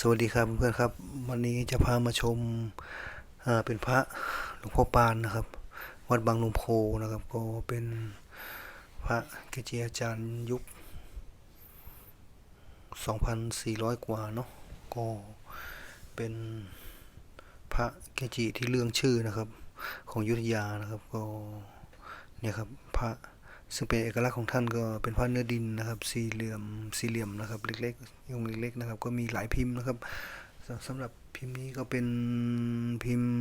สวัสดีครับเพื่อนๆครับ วันนี้จะพามาชมเป็นพระหลวงพ่อปานนะครับ วัดบางนมโพนะครับ ก็เป็นพระเกจิอาจารย์ยุค 2,400 กว่าเนาะก็เป็นพระเกจิที่เรื่องชื่อนะครับ ของยุทธยานะครับก็เนี่ยครับพระ ซึ่งเป็นเอกลักษณ์ของท่านก็เป็นพระเนื้อดินนะครับ สี่เหลี่ยมสี่เหลี่ยมนะครับ เล็กๆองค์เล็กๆนะครับ ก็มีหลายพิมพ์นะครับสสำหรับพิมพ์นี้ก็เป็นพิมพ์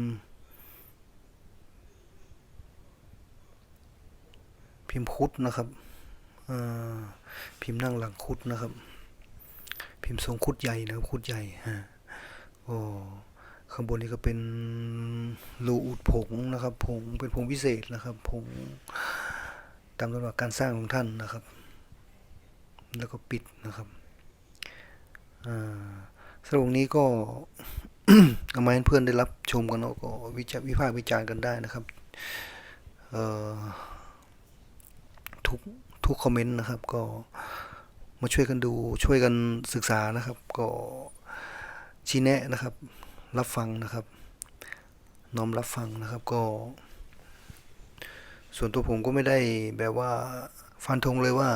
พิมพ์คุดนะครับพิมพ์นั่งหลังคุดนะครับ พิมพ์ทรงคุดใหญ่นะครับคุดใหญ่ฮะโอ้ข้างบนนี้ก็เป็นรูอุดผงนะครับ ผงเป็นผงพิเศษนะครับ ผง ตามตำราการสร้างของท่านนะครับ แล้วก็ปิดนะครับสรับองนี้ก็เอามาให้เพื่อนได้รับชมกันก็วิจารวิพากษ์วิจารณ์กันได้นะครับทุกทุกคอมเมนต์นะครับ ก็มาช่วยกันดูช่วยกันศึกษานะครับ ก็ชี้แนะนะครับ รับฟังนะครับ น้อมรับฟังนะครับก็ ส่วนตัวผมก็ไม่ได้แบบว่าฟันธงเลยว่า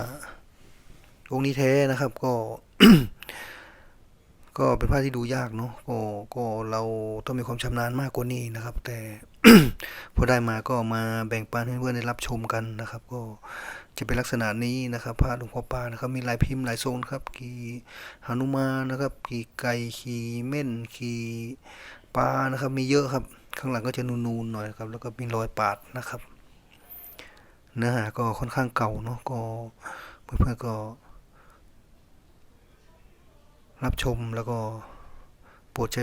องค์นี้แท้นะครับ ก็ ก็เป็นภาพที่ดูยากเนาะก็ก็เราต้องมีความชำนาญมากกว่านี้นะครับ แต่พอได้มาก็มาแบ่งปันให้เพื่อนได้รับชมกันนะครับ ก็จะเป็นลักษณะนี้นะครับพระหลวงพ่อปานะครับ มีลายพิมพ์หลายทรงครับกี่หนุมานนะครับ กี่ไก่ขี่เม่นขี่ปลานะครับ มีเยอะครับ ข้างหลังก็จะนูนๆหน่อยครับ แล้วก็มีรอยปาดนะครับ เนื้อหาก็ค่อนข้างเก่าเนาะก็เพื่อนๆก็ รับชมแล้วก็โปรดใช้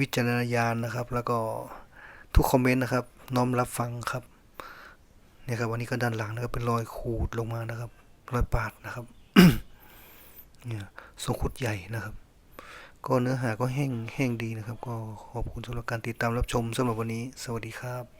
วิจารณญาณนะครับ แล้วก็ทุกคอมเมนต์นะครับ น้อมรับฟังครับเนี่ยครับวันนี้ก็ด้านหลังนะครับเป็นรอยขูดลงมานะครับ รอยปาดนะครับเนี่ยทรงคุดใหญ่นะครับ ก็เนื้อหาก็แห้งแห้งดีนะครับ ก็ขอบคุณสำหรับการติดตามรับชมสำหรับวันนี้ สวัสดีครับ